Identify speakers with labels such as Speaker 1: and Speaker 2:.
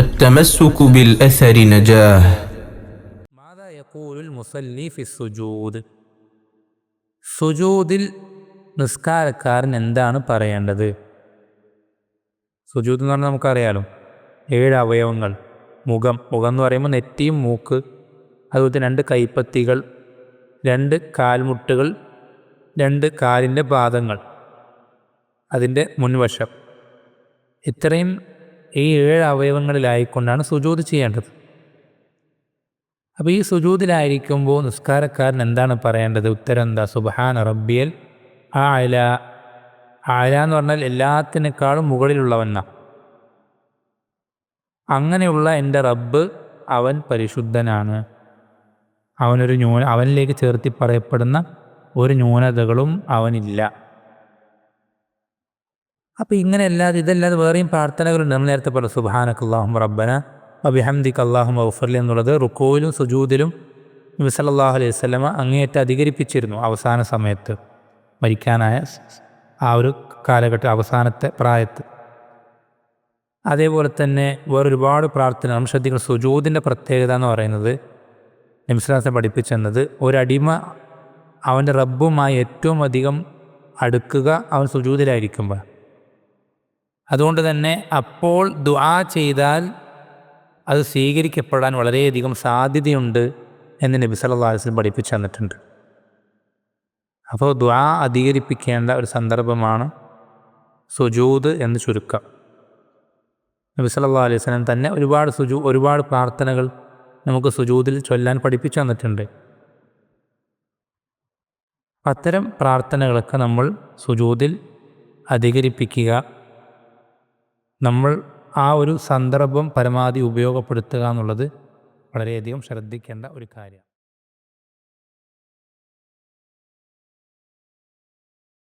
Speaker 1: التمسك بالأثر نجاه
Speaker 2: മാതാ യഖൂലുൽ മുസല്ലി ഫി സുജൂദ് സുജൂദിൽ നിസ്കാരക്കാരൻ എന്താണ് പറയേണ്ടത് സുജൂദ് എന്ന് പറഞ്ഞാൽ നമുക്കറിയാലോ ഏഴ് അവയവങ്ങൾ മുഖം മുഖം എന്ന് പറയുമ്പോൾ നെറ്റിയും മൂക്ക് അതുപോലെ തന്നെ രണ്ട് കൈപ്പത്തികൾ രണ്ട് കാൽമുട്ടുകൾ രണ്ട് കാലിൻ്റെ പാദങ്ങൾ അതിൻ്റെ മുൻവശം ഇത്രയും ഈ ഏഴ് അവയവങ്ങളിലായിക്കൊണ്ടാണ് സുജൂത് ചെയ്യേണ്ടത്. അപ്പോൾ ഈ സുജൂതിലായിരിക്കുമ്പോൾ നിസ്കാരക്കാരൻ എന്താണ് പറയേണ്ടത്? ഉത്തരം എന്താ? സുബഹാൻ റബ്ബിയൽ ആ അല ആല എന്ന് പറഞ്ഞാൽ എല്ലാത്തിനേക്കാളും മുകളിലുള്ളവന്ന അങ്ങനെയുള്ള എന്റെ റബ്ബ് അവൻ പരിശുദ്ധനാണ്. അവനൊരു ന്യൂന അവനിലേക്ക് ചേർത്തി പറയപ്പെടുന്ന ഒരു ന്യൂനതകളും അവനില്ല. അപ്പോൾ ഇങ്ങനെ അല്ലാതെ ഇതല്ലാതെ വേറെയും പ്രാർത്ഥനകളുണ്ട് നമ്മൾ നേരത്തെ പറഞ്ഞു സുബാനക്ക് അള്ളാഹും റബ്ബന അബിഹംദിക്ക് അള്ളാഹും ഔഫർലി എന്നുള്ളത് റുക്കോയിലും സുജൂദിലും നബി സല്ലല്ലാഹു അലൈഹി സ്വലമ അങ്ങേയറ്റം അധികരിപ്പിച്ചിരുന്നു അവസാന സമയത്ത് മരിക്കാനായ ആ ഒരു കാലഘട്ടം അവസാനത്തെ പ്രായത്ത്. അതേപോലെ തന്നെ വേറൊരുപാട് പ്രാർത്ഥന നമ്മൾ ശ്രദ്ധിക്കുന്ന സുജൂദിന്റെ പ്രത്യേകത എന്ന് പറയുന്നത് നബിസ്ലാസെ പഠിപ്പിച്ചെന്നത് ഒരടിമ അവന്റെ റബ്ബുമായി ഏറ്റവും അധികം അടുക്കുക അവൻ സുജൂദിലായിരിക്കുമ്പോൾ അതുകൊണ്ട് തന്നെ അപ്പോൾ ദുആ ചെയ്താൽ അത് സ്വീകരിക്കപ്പെടാൻ വളരെയധികം സാധ്യതയുണ്ട് എന്ന് നബി സല്ലല്ലാഹു അലൈഹി പഠിപ്പിച്ചു തന്നിട്ടുണ്ട്. അപ്പോൾ ദ്വാ അധികരിപ്പിക്കേണ്ട ഒരു സന്ദർഭമാണ് സുജൂദ് എന്ന് ചുരുക്കം. നബി സല്ലല്ലാഹു അലൈഹി വസല്ലം തന്നെ ഒരുപാട് സുജൂ ഒരുപാട് പ്രാർത്ഥനകൾ നമുക്ക് സുജൂദിൽ ചൊല്ലാൻ പഠിപ്പിച്ചു തന്നിട്ടുണ്ട്. അത്തരം പ്രാർത്ഥനകളൊക്കെ നമ്മൾ സുജൂദിൽ അധികരിപ്പിക്കുക നമ്മൾ ആ ഒരു സന്ദർഭം പരമാവധി ഉപയോഗപ്പെടുത്തുക എന്നുള്ളത് വളരെയധികം ശ്രദ്ധിക്കേണ്ട ഒരു കാര്യമാണ്.